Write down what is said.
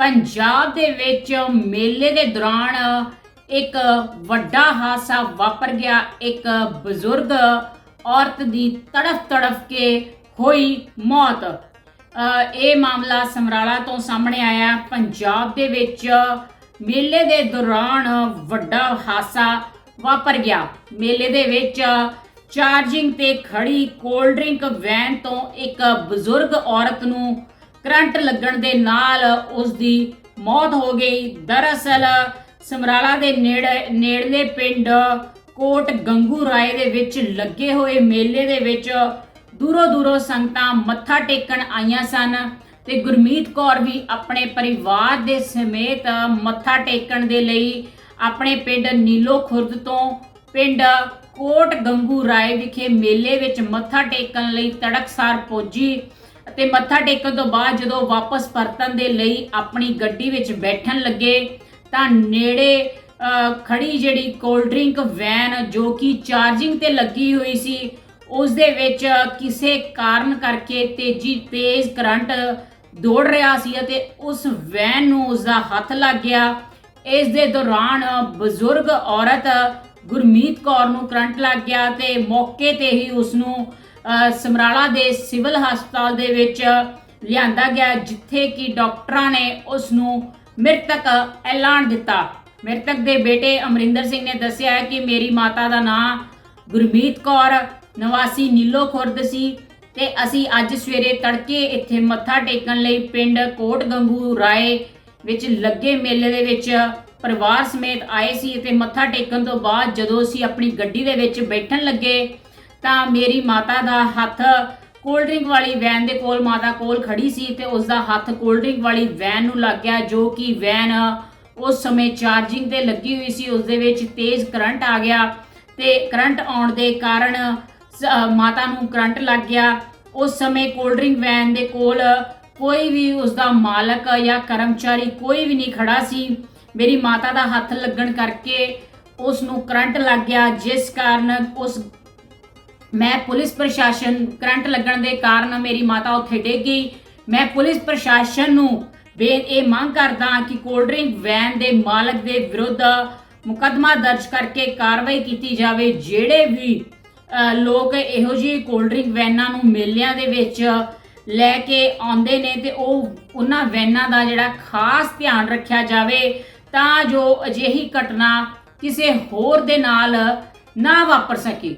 ਪੰਜਾਬ ਦੇ ਵਿੱਚ ਮੇਲੇ ਦੇ ਦੌਰਾਨ ਇੱਕ ਵੱਡਾ ਹਾਦਸਾ ਵਾਪਰ ਗਿਆ। ਇੱਕ ਬਜ਼ੁਰਗ ਔਰਤ ਦੀ ਤੜਫ ਤੜਫ ਕੇ ਹੋਈ ਮੌਤ। ਇਹ ਮਾਮਲਾ ਸਮਰਾਲਾ ਤੋਂ ਸਾਹਮਣੇ ਆਇਆ। ਪੰਜਾਬ ਦੇ ਵਿੱਚ ਮੇਲੇ ਦੇ ਦੌਰਾਨ ਵੱਡਾ ਹਾਦਸਾ ਵਾਪਰ ਗਿਆ। ਮੇਲੇ ਦੇ ਵਿੱਚ ਚਾਰਜਿੰਗ ਤੇ ਖੜੀ ਕੋਲਡ ਡਰਿੰਕ ਵੈਨ ਤੋਂ ਇੱਕ ਬਜ਼ੁਰਗ ਔਰਤ ਨੂੰ ਕਰੰਟ ਲੱਗਣ ਦੇ ਨਾਲ ਉਸ ਦੀ ਮੌਤ ਹੋ ਗਈ। ਦਰਅਸਲ ਸਮਰਾਲਾ ਦੇ ਨੇੜੇ, ਨੇੜਲੇ ਪਿੰਡ ਕੋਟ ਗੰਗੂ ਰਾਏ ਦੇ ਵਿੱਚ ਲੱਗੇ ਹੋਏ ਮੇਲੇ ਦੇ ਵਿੱਚ ਦੂਰੋਂ ਦੂਰੋਂ ਸੰਗਤਾਂ ਮੱਥਾ ਟੇਕਣ ਆਈਆਂ ਸਨ ਤੇ ਗੁਰਮੀਤ ਕੌਰ ਵੀ ਆਪਣੇ ਪਰਿਵਾਰ ਦੇ ਸਮੇਤ ਮੱਥਾ ਟੇਕਣ ਦੇ ਲਈ ਆਪਣੇ ਪਿੰਡ ਨੀਲੋ ਖੁਰਦ ਤੋਂ ਪਿੰਡ ਕੋਟ ਗੰਗੂ ਰਾਏ ਵਿਖੇ ਮੇਲੇ ਵਿੱਚ ਮੱਥਾ ਟੇਕਣ ਲਈ ਤੜਕਸਾਰ ਪਹੁੰਚੀ। ਅਤੇ ਮੱਥਾ ਟੇਕਣ ਤੋਂ ਬਾਅਦ ਜਦੋਂ ਵਾਪਸ ਪਰਤਣ ਦੇ ਲਈ ਆਪਣੀ ਗੱਡੀ ਵਿੱਚ ਬੈਠਣ ਲੱਗੇ ਤਾਂ ਨੇੜੇ ਅ, ਖੜੀ ਜਿਹੜੀ ਕੋਲਡ ਡਰਿੰਕ ਵੈਨ ਜੋ ਕਿ ਚਾਰਜਿੰਗ ਤੇ ਲੱਗੀ ਹੋਈ ਸੀ ਉਸ ਦੇ ਵਿੱਚ ਕਿਸੇ ਕਾਰਨ ਕਰਕੇ ਤੇਜ਼ੀ ਤੇਜ਼ ਕਰੰਟ ਦੌੜ ਰਿਹਾ ਸੀ ਅਤੇ ਉਸ ਵੈਨ ਨੂੰ ਉਸ ਦਾ ਹੱਥ ਲੱਗ ਗਿਆ। ਇਸ ਦੇ ਦੌਰਾਨ ਬਜ਼ੁਰਗ ਔਰਤ ਗੁਰਮੀਤ ਕੌਰ ਨੂੰ ਕਰੰਟ ਲੱਗ ਗਿਆ ਤੇ ਮੌਕੇ ਤੇ ਹੀ ਉਸ ਨੂੰ ਸਮਰਾਲਾ ਦੇ ਸਿਵਲ ਹਸਪਤਾਲ ਦੇ ਵਿੱਚ ਲਿਆਂਦਾ ਗਿਆ, ਜਿੱਥੇ ਕਿ ਡਾਕਟਰਾਂ ਨੇ ਉਸ ਨੂੰ ਮ੍ਰਿਤਕ ਐਲਾਨ ਦਿੱਤਾ। ਮ੍ਰਿਤਕ ਦੇ ਬੇਟੇ ਅਮਰਿੰਦਰ ਸਿੰਘ ਨੇ ਦੱਸਿਆ ਹੈ ਕਿ ਮੇਰੀ ਮਾਤਾ ਦਾ ਨਾਂ ਗੁਰਮੀਤ ਕੌਰ, ਨਿਵਾਸੀ ਨੀਲੋ ਖੁਰਦ ਸੀ ਤੇ ਅਸੀਂ ਅੱਜ ਸਵੇਰੇ ਤੜਕੇ ਇੱਥੇ ਮੱਥਾ ਟੇਕਣ ਲਈ ਪਿੰਡ ਕੋਟ ਗੰਗੂ ਰਾਏ ਵਿੱਚ ਲੱਗੇ ਮੇਲੇ ਦੇ ਵਿੱਚ ਪਰਿਵਾਰ ਸਮੇਤ ਆਏ ਸੀ ਤੇ ਮੱਥਾ ਟੇਕਣ ਤੋਂ ਬਾਅਦ ਜਦੋਂ ਅਸੀਂ ਆਪਣੀ ਗੱਡੀ ਦੇ ਵਿੱਚ ਬੈਠਣ ਲੱਗੇ ਤਾਂ ਮੇਰੀ ਮਾਤਾ ਦਾ ਹੱਥ ਕੋਲਡ ਡਰਿੰਕ ਵਾਲੀ ਵੈਨ ਦੇ ਕੋਲ, ਮਾਤਾ ਕੋਲ ਖੜੀ ਸੀ ਤੇ ਉਸ ਦਾ ਹੱਥ ਕੋਲਡ ਡਰਿੰਕ ਵਾਲੀ ਵੈਨ ਨੂੰ ਲੱਗ ਗਿਆ, ਜੋ ਕਿ ਵੈਨ ਉਸ ਸਮੇਂ ਚਾਰਜਿੰਗ ਤੇ ਲੱਗੀ ਹੋਈ ਸੀ ਉਸ ਦੇ ਵਿੱਚ ਤੇਜ਼ ਕਰੰਟ ਆ ਗਿਆ ਤੇ ਕਰੰਟ ਆਉਣ ਦੇ ਕਾਰਨ ਸ- ਮਾਤਾ ਨੂੰ ਕਰੰਟ ਲੱਗ ਗਿਆ। ਉਸ ਸਮੇਂ ਕੋਲਡ ਡਰਿੰਕ ਵੈਨ ਦੇ ਕੋਲ ਕੋਈ ਵੀ ਉਸ ਦਾ ਮਾਲਕ ਜਾਂ ਕਰਮਚਾਰੀ ਕੋਈ ਵੀ ਨਹੀਂ ਖੜਾ ਸੀ। ਮੇਰੀ ਮਾਤਾ ਦਾ ਹੱਥ ਲੱਗਣ ਕਰਕੇ ਉਸ ਨੂੰ ਕਰੰਟ ਲੱਗ ਗਿਆ, ਜਿਸ ਕਾਰਨ ਉਸ ਮੈਂ ਪੁਲਿਸ ਪ੍ਰਸ਼ਾਸਨ ਕਰੰਟ ਲੱਗਣ ਦੇ ਕਾਰਨ ਮੇਰੀ ਮਾਤਾ ਉੱਥੇ ਡਿੱਗ ਗਈ। ਮੈਂ ਪੁਲਿਸ ਪ੍ਰਸ਼ਾਸਨ ਨੂੰ ਬੇ ਇਹ ਮੰਗ ਕਰਦਾ ਕਿ ਕੋਲਡ ਡਰਿੰਕ ਵੈਨ ਦੇ ਮਾਲਕ ਦੇ ਵਿਰੁੱਧ ਮੁਕੱਦਮਾ ਦਰਜ ਕਰਕੇ ਕਾਰਵਾਈ ਕੀਤੀ ਜਾਵੇ, ਜਿਹੜੇ ਵੀ ਲੋਕ ਇਹੋ ਜਿਹੀ ਕੋਲਡ ਡਰਿੰਕ ਵੈਨਾਂ ਨੂੰ ਮੇਲਿਆਂ ਦੇ ਵਿੱਚ ਲੈ ਕੇ ਆਉਂਦੇ ਨੇ ਤੇ ਉਹ ਉਹਨਾਂ ਵੈਨਾਂ ਦਾ ਜਿਹੜਾ ਖਾਸ ਧਿਆਨ ਰੱਖਿਆ ਜਾਵੇ ਤਾਂ ਜੋ ਅਜਿਹੀ ਘਟਨਾ ਕਿਸੇ ਹੋਰ ਦੇ ਨਾਲ ਨਾ ਵਾਪਰ ਸਕੇ।